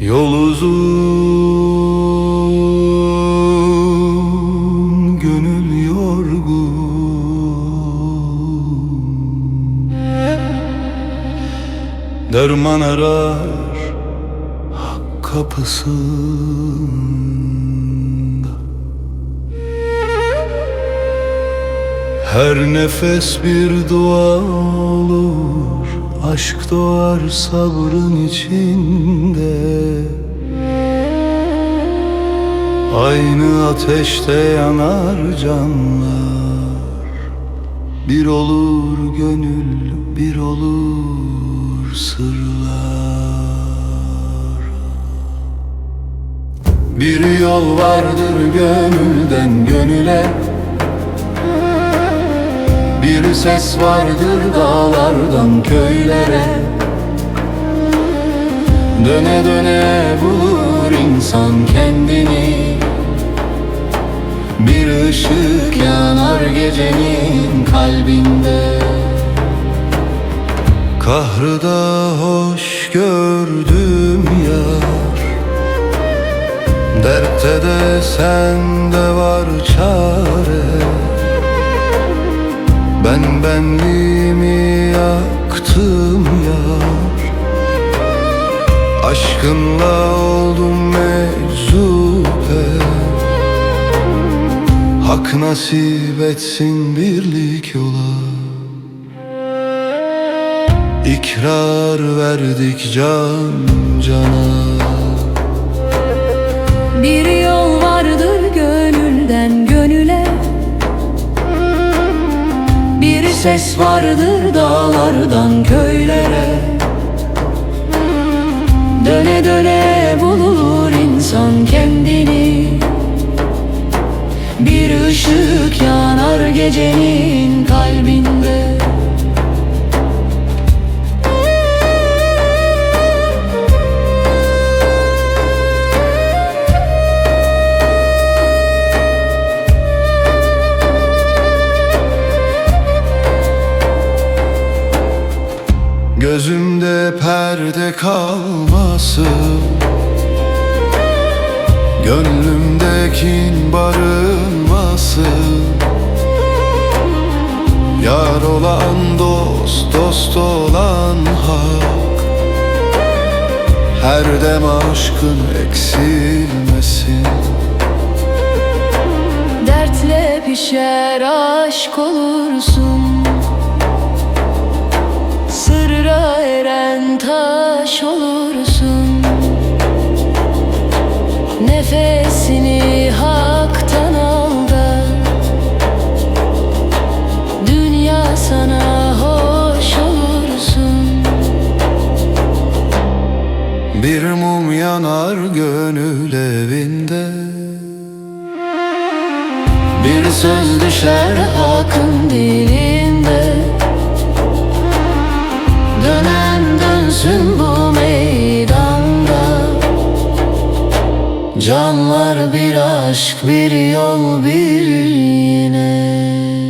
Yol uzun, gönül yorgun. Derman arar hak kapısında. Her nefes bir dua olur Aşk doğar sabrın içinde. Aynı ateşte yanar canlar. Bir olur gönül, bir olur sırlar. Bir yol vardır gönülden gönüle bir ses vardır dağlardan köylere. Döne döne bulur insan kendini. Bir ışık yanar gecenin kalbinde. Kahrı da hoş gördüm yar. Dertte de sende var çare ben benliğimi yaktım yar. Aşkınla oldum meczupe Hak nasip etsin birlik yola. İkrar verdik can cana. Bir yol vardır gönülden ses vardır dağlardan köylere. Döne döne bulur insan kendini. Bir ışık yanar gecenin kalbinde Gözümde perde kalmasın. Gönlümde kin barınmasın. Yar olan dost, dost olan hak. Her dem aşkın eksilmesin. Dertle pişer aşk olursun Nefesini haktan al da. Dünya sana hoş olursun. Bir mum yanar gönül evinde. Bir söz düşer hakkın dilinde Canlar bir aşk bir yol bir yine.